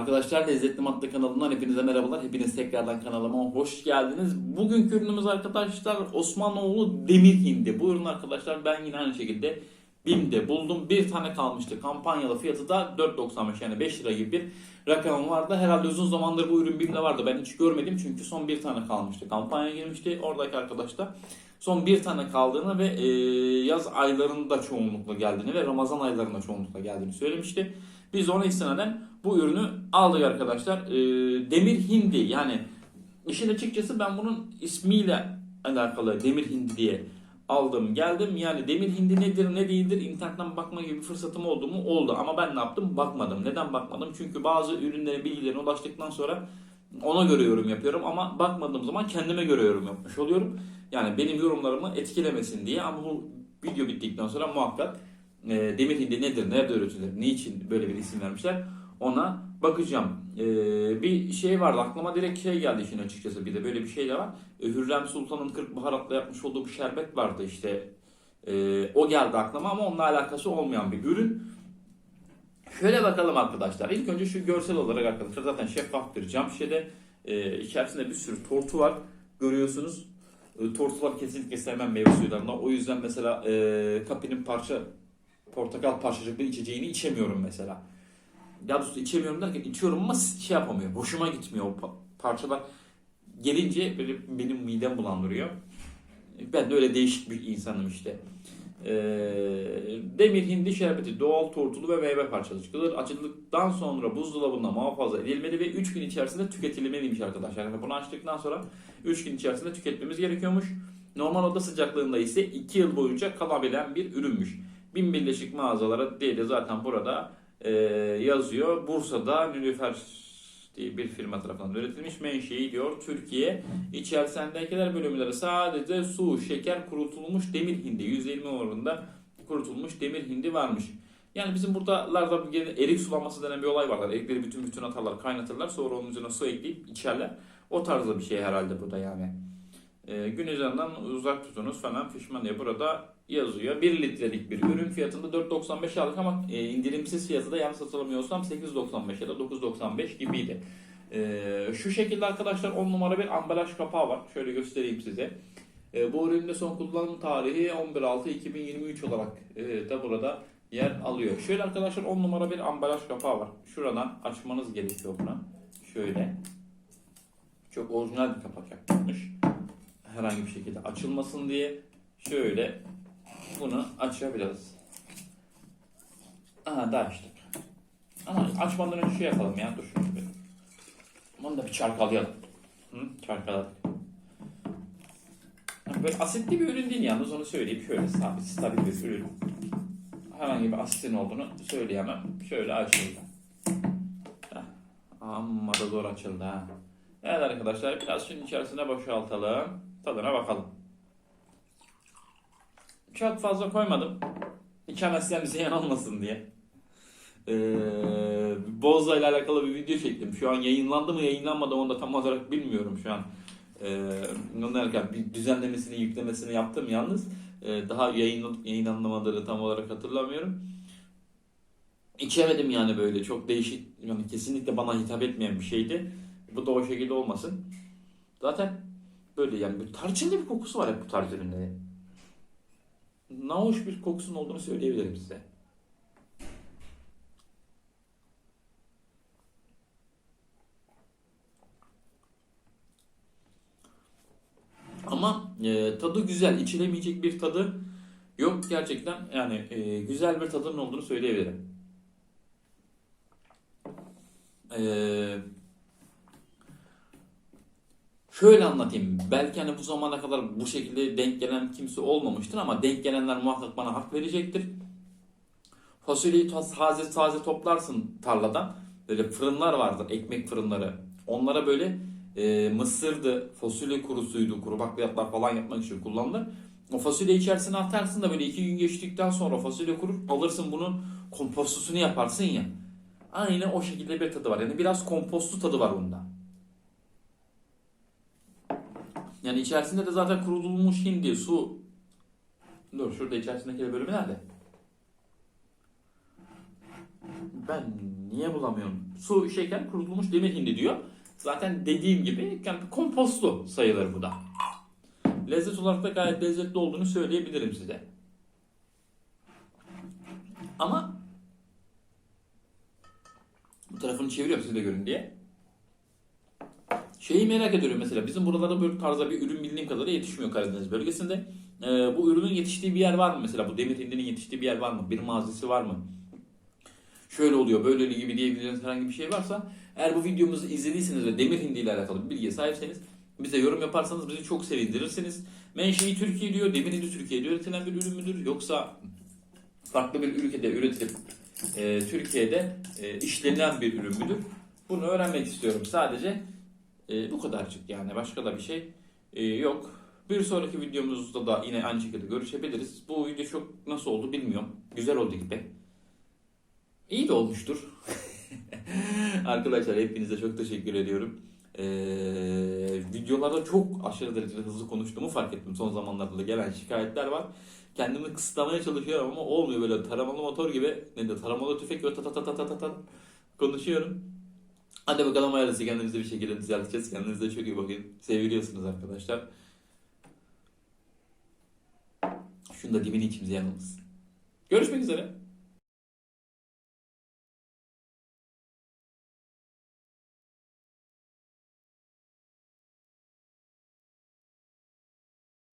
Arkadaşlar Lezzetli Madde kanalından hepinize merhabalar. Hepiniz tekrardan kanalıma hoş geldiniz. Bugünkü ürünümüz arkadaşlar Osmanoğlu Demir Hindi. Bu ürün arkadaşlar ben yine aynı şekilde BİM'de buldum. Bir tane kalmıştı. Kampanyalı fiyatı da 4.95 yani 5 lira gibi bir rakamım vardı. Herhalde uzun zamandır bu ürün BİM'de vardı. Ben hiç görmedim çünkü son bir tane kalmıştı. Kampanya girmişti. Oradaki arkadaş da son bir tane kaldığını ve yaz aylarında çoğunlukla geldiğini ve Ramazan aylarında çoğunlukla geldiğini söylemişti. Biz ona istinaden bu ürünü aldık arkadaşlar. E, demir hindi yani işin açıkçası ben bunun ismiyle alakalı demir hindi diye aldım geldim. Yani demir hindi nedir ne değildir internetten bakma gibi bir fırsatım oldu mu? Oldu ama ben ne yaptım? Bakmadım. Neden bakmadım? Çünkü bazı ürünlerin bilgilerine ulaştıktan sonra ona göre yorum yapıyorum ama bakmadığım zaman kendime göre yorum yapmış oluyorum. Yani benim yorumlarımı etkilemesin diye ama bu video bittikten sonra muhakkak e, demir hindi nedir, nerede üretilir, niçin böyle bir isim vermişler ona bakacağım. E, bir şey vardı aklıma direkt şey geldi işin açıkçası bir de böyle bir şey de var. E, Hürrem Sultan'ın 40 baharatla yapmış olduğu bir şerbet vardı işte. E, o geldi aklıma ama onunla alakası olmayan bir ürün. Şöyle bakalım arkadaşlar. İlk önce şu görsel olarak arkadaşlar zaten şeffaf bir cam şişede e, içerisinde bir sürü tortu var. Görüyorsunuz. E, tortular kesinlikle sevmem meyve suylarına. O yüzden mesela e, kapinin parça portakal parçacıklı içeceğini içemiyorum mesela. Ya doğrusu içemiyorum derken içiyorum ama şey yapamıyor. Hoşuma gitmiyor o pa- parçalar. Gelince böyle benim midem bulandırıyor. Ben de öyle değişik bir insanım işte. Ee, demir hindi şerbeti doğal tortulu ve meyve parçacıklıdır. Açıldıktan sonra buzdolabında muhafaza edilmeli ve 3 gün içerisinde tüketilmeliymiş arkadaşlar. Yani bunu açtıktan sonra 3 gün içerisinde tüketmemiz gerekiyormuş. Normal oda sıcaklığında ise 2 yıl boyunca kalabilen bir ürünmüş. Bin Birleşik Mağazalara diye de zaten burada e, yazıyor. Bursa'da Nilüfer diye bir firma tarafından üretilmiş menşei diyor Türkiye. İçerisindekiler bölümleri sadece su, şeker, kurutulmuş demir hindi. %20 oranında kurutulmuş demir hindi varmış. Yani bizim buradalarda erik sulaması denen bir olay varlar. Erikleri bütün bütün atarlar, kaynatırlar. Sonra onun üzerine su ekleyip içerler. O tarzda bir şey herhalde burada yani. E, gün üzerinden uzak tutunuz falan fişman diye burada yazıyor. 1 litrelik bir ürün fiyatında 4.95 aldık ama e, indirimsiz fiyatı da yanlış hatırlamıyorsam 8.95 ya da 9.95 gibiydi. E, şu şekilde arkadaşlar 10 numara bir ambalaj kapağı var. Şöyle göstereyim size. E, bu ürünün son kullanım tarihi 11.6.2023 olarak e, da burada yer alıyor. Şöyle arkadaşlar 10 numara bir ambalaj kapağı var. Şuradan açmanız gerekiyor bunu. Şöyle. Çok orijinal bir kapak yapılmış. Herhangi bir şekilde açılmasın diye şöyle bunu açabiliriz. Aha da açtık. Ama açmadan önce şey yapalım ya. Dur şunu bir. Bunu da bir çarkalayalım. Hı? Çarkaladık. Yani Böyle asitli bir ürün değil yalnız onu söyleyeyim. Şöyle sabit, stabil bir ürün. Herhangi bir asitin olduğunu söyleyemem. Şöyle açıldı. Heh. Amma da zor açıldı ha. Evet arkadaşlar biraz şunun içerisine boşaltalım. Tadına bakalım. Çok fazla koymadım. İçemezsem ziyan olmasın diye. Ee, Boza ile alakalı bir video çektim. Şu an yayınlandı mı yayınlanmadı mı onu da tam olarak bilmiyorum şu an. Ee, derken bir düzenlemesini yüklemesini yaptım yalnız. Ee, daha yayın, yayınlanmadığını tam olarak hatırlamıyorum. İçemedim yani böyle çok değişik yani kesinlikle bana hitap etmeyen bir şeydi. Bu da o şekilde olmasın. Zaten böyle yani bir tarçınlı bir kokusu var hep bu tarz ürünlerin. Nahoş bir kokusunun olduğunu söyleyebilirim size. Ama e, tadı güzel, içilemeyecek bir tadı yok gerçekten. Yani e, güzel bir tadının olduğunu söyleyebilirim. Eee Şöyle anlatayım. Belki hani bu zamana kadar bu şekilde denk gelen kimse olmamıştır ama denk gelenler muhakkak bana hak verecektir. Fasulyeyi ta- taze taze toplarsın tarladan. Böyle fırınlar vardır, ekmek fırınları. Onlara böyle e, mısırdı, fasulye kurusuydu, kuru bakliyatlar falan yapmak için kullanılır. O fasulye içerisine atarsın da böyle iki gün geçtikten sonra fasulye kurur. Alırsın bunun kompostosunu yaparsın ya. Aynı o şekilde bir tadı var. Yani biraz kompostlu tadı var bunda. Yani içerisinde de zaten kurutulmuş hindi, su. Dur şurada içerisindeki de bölümü nerede? Ben Niye bulamıyorum? Su, şeker, kurutulmuş demir hindi diyor. Zaten dediğim gibi yani kompostlu sayılır bu da. Lezzet olarak da gayet lezzetli olduğunu söyleyebilirim size. Ama bu tarafını çeviriyorum siz de görün diye. Şeyi merak ediyorum mesela bizim buralarda böyle tarzda bir ürün bildiğim kadarıyla yetişmiyor Karadeniz bölgesinde. Ee, bu ürünün yetiştiği bir yer var mı mesela? Bu demir hindinin yetiştiği bir yer var mı? Bir mağazası var mı? Şöyle oluyor, böyle gibi diyebileceğiniz herhangi bir şey varsa eğer bu videomuzu izlediyseniz ve demir hindi ile alakalı bir bilgiye sahipseniz bize yorum yaparsanız bizi çok sevindirirsiniz. Menşei Türkiye diyor, demir hindi Türkiye'de üretilen bir ürün müdür yoksa farklı bir ülkede üretilip e, Türkiye'de e, işlenilen bir ürün müdür? Bunu öğrenmek istiyorum sadece. E, bu kadarcık yani başka da bir şey e, yok. Bir sonraki videomuzda da yine aynı şekilde görüşebiliriz. Bu video çok nasıl oldu bilmiyorum. Güzel oldu gibi. İyi de olmuştur. Arkadaşlar hepinize çok teşekkür ediyorum. Ee, videolarda çok aşırı derecede hızlı konuştuğumu fark ettim. Son zamanlarda da gelen şikayetler var. Kendimi kısıtlamaya çalışıyorum ama olmuyor böyle taramalı motor gibi. Ne de taramalı tüfek ta ta ta ta ta ta ta konuşuyorum. Hadi bakalım hayırlısı kendimizi bir şekilde düzelteceğiz. Kendinize çok iyi bakın. Seviliyorsunuz arkadaşlar. Şunu da dibini içimize yanılmasın. Görüşmek üzere.